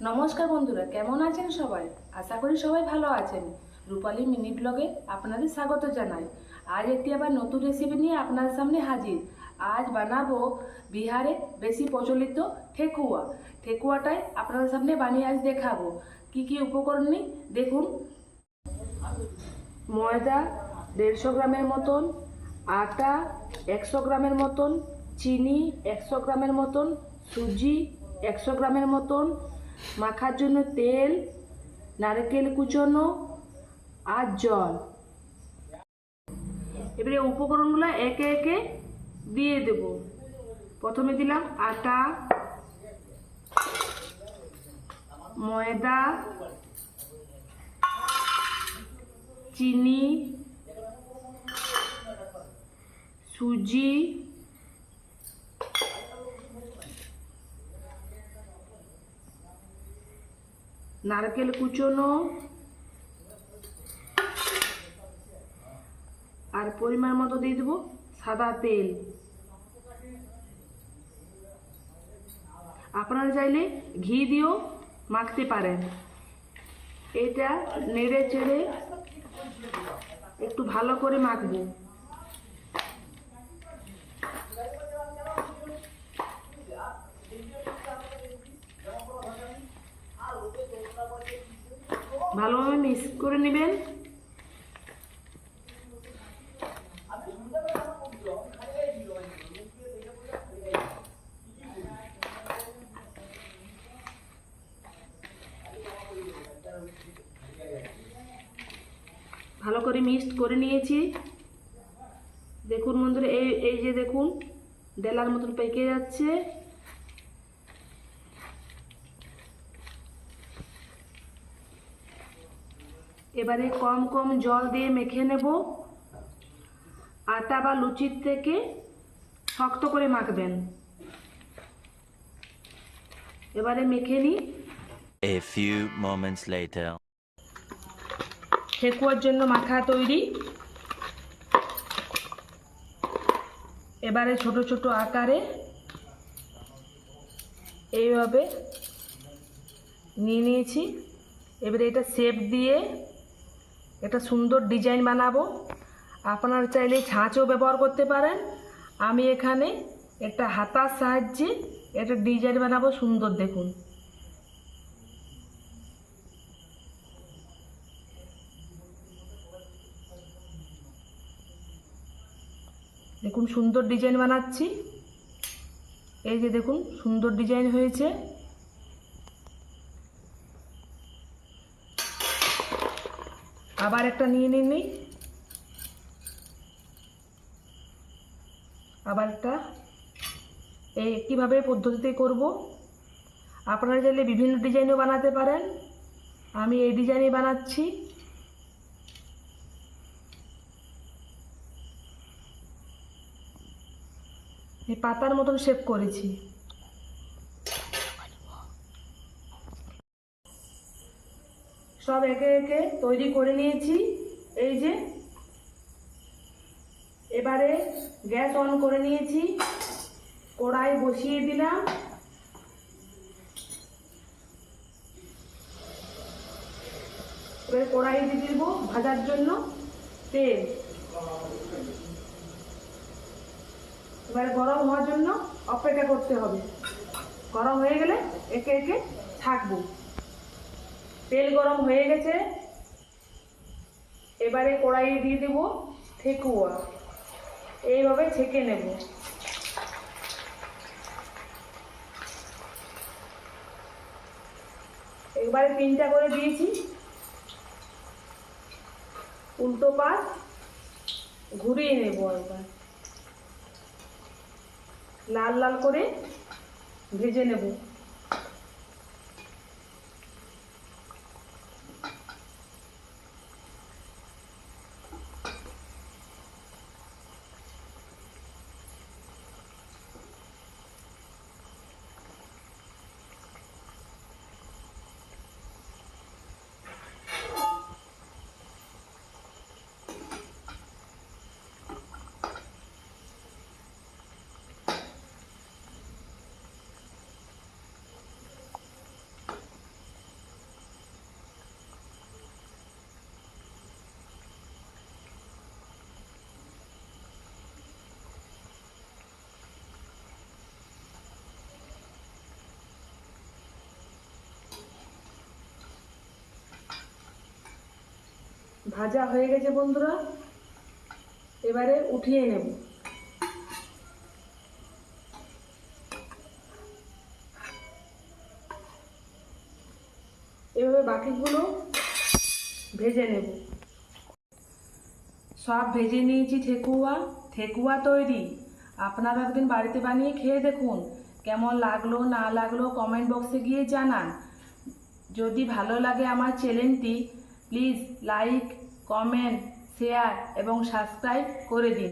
নমস্কার বন্ধুরা, কেমন আছেন সবাই? আশা করি সবাই ভালো আছেন। রূপালী মিনি ব্লগে আপনাদের স্বাগত জানাই। আজ একটি আবার নতুন রেসিপি নিয়ে আপনাদের সামনে হাজির। আজ বানাবো বিহারে বেশি প্রচলিত ঠেকুয়া। ঠেকুয়াটাই আপনাদের সামনে বানিয়ে আজ দেখাবো। কি কি উপকরণ নিই? দেখুন। ময়দা দেড়শো গ্রামের মতন, আটা একশো গ্রামের মতন, চিনি একশো গ্রামের মতন, সুজি একশো গ্রামের মতন মাখার জন্য তেল, নারকেল কুচনো আর জল। এবারে উপকরণগুলো একে একে দিয়ে দেব। প্রথমে দিলাম আটা, ময়দা, চিনি, সুজি নারকেল কুচনো। আর পরিমাণ মতো দিয়ে দেবো সাদা তেল। আপনারা চাইলে ঘি দিয়েও মাখতে পারেন। এটা নেড়ে চেড়ে একটু ভালো করে মাখবো। ভালোভাবে মিক্স করে নেবেন। ভালো করে মিক্সড করে নিয়েছি। দেখুন বন্ধুরা, এই এই যে দেখুন ডেলার মতন পেকে যাচ্ছে। এবারে কম কম জল দিয়ে মেখে নেব। আটা বা লুচির থেকে শক্ত করে মাখবেন। এবারে মেখে নিই। A few moments later. ঠেকুয়ার জন্য মাখা তৈরি। এবারে ছোট ছোট আকারে এইভাবে নিয়ে নিয়েছি। এবারে এটা শেপ দিয়ে একটা সুন্দর ডিজাইন বানাবো। আপনারা চাইলে ছাঁচও ব্যবহার করতে পারেন। আমি এখানে একটা হাতার সাহায্যে একটা ডিজাইন বানাবো সুন্দর দেখুন। দেখুন সুন্দর ডিজাইন বানাচ্ছি। এই যে দেখুন, সুন্দর ডিজাইন হয়েছে। আবার একটা নিয়ে নিন আবার একটা। এই কীভাবে পদ্ধতিতে করব? আপনারা চাইলে বিভিন্ন ডিজাইনও বানাতে পারেন। আমি এই ডিজাইনে বানাচ্ছি। এই পাতার মতন শেপ করেছি। সব একে একে তৈরি করে নিয়েছি। এই যে, এবারে গ্যাস অন করে নিয়েছি। কড়াই বসিয়ে দিলাম। এবারে কড়াই দিয়ে দিব ভাজার জন্য তেল। এবার গরম হওয়ার জন্য অপেক্ষা করতে হবে। গরম হয়ে গেলে একে একে ছাকবো তেল গরম হয়ে গেছে। এবারে কড়াইয়ে দিয়ে দেবো ঠেকুয়া। এইভাবে ছেঁকে নেব। এবারে তিনটা করে দিয়েছি। উল্টো পাশ ঘুরিয়ে নেব একবার লাল লাল করে ভেজে নেব। ভাজা হয়ে গেছে বন্ধুরা। এবারে উঠিয়ে নেব। এভাবে বাকিগুলো ভেজে নেব। সব ভেজে নিয়েছি ঠেকুয়া। ঠেকুয়া তৈরি। আপনারা একদিন বাড়িতে বানিয়ে খেয়ে দেখুন। কেমন লাগল, না লাগল কমেন্ট বক্সে গিয়ে জানান। যদি ভালো লাগে আমার চ্যানেলটি, প্লিজ লাইক কমেন্ট শেয়ার এবং সাবস্ক্রাইব করে দিন।